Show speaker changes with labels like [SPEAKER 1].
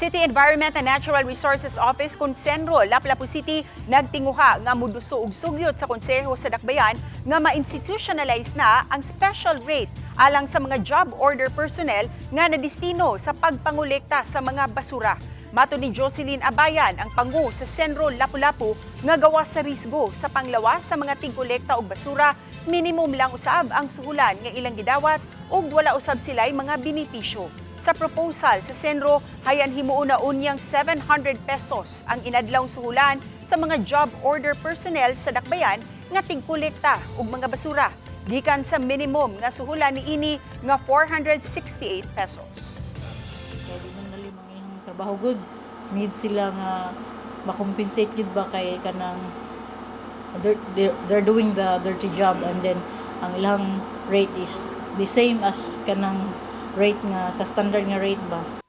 [SPEAKER 1] City Environment and Natural Resources Office Konsenro, Lapu-Lapu City nagtinguha nga muduso og sugyot sa konseho sa Dakbayan nga ma-institutionalize na ang special rate alang sa mga job order personnel nga nadistino sa pagpangolekta sa mga basura. Mato ni Jocelyn Abayan, ang pangu sa Senro Lapu-Lapu nga gawa sa risgo sa panglawas sa mga tingkolekta og basura, minimum lang usab ang suhulan nga ilang gidawat ug wala usab sila'y mga binipisyo. Sa proposal sa Senro, hayan himuuna unyang 700 pesos ang inadlawng suhulan sa mga job order personnel sa Dakbayan nga tingkolekta og mga basura gikan sa minimum nga suhulan ni ini nga 468 pesos.
[SPEAKER 2] Kaya di man nalim ang ilang trabaho good. Need sila nga makompensate gid ba kay kanang they're, they're doing the dirty job and then ang ilang rate is the same as kanang rate nga sa standard nga rate ba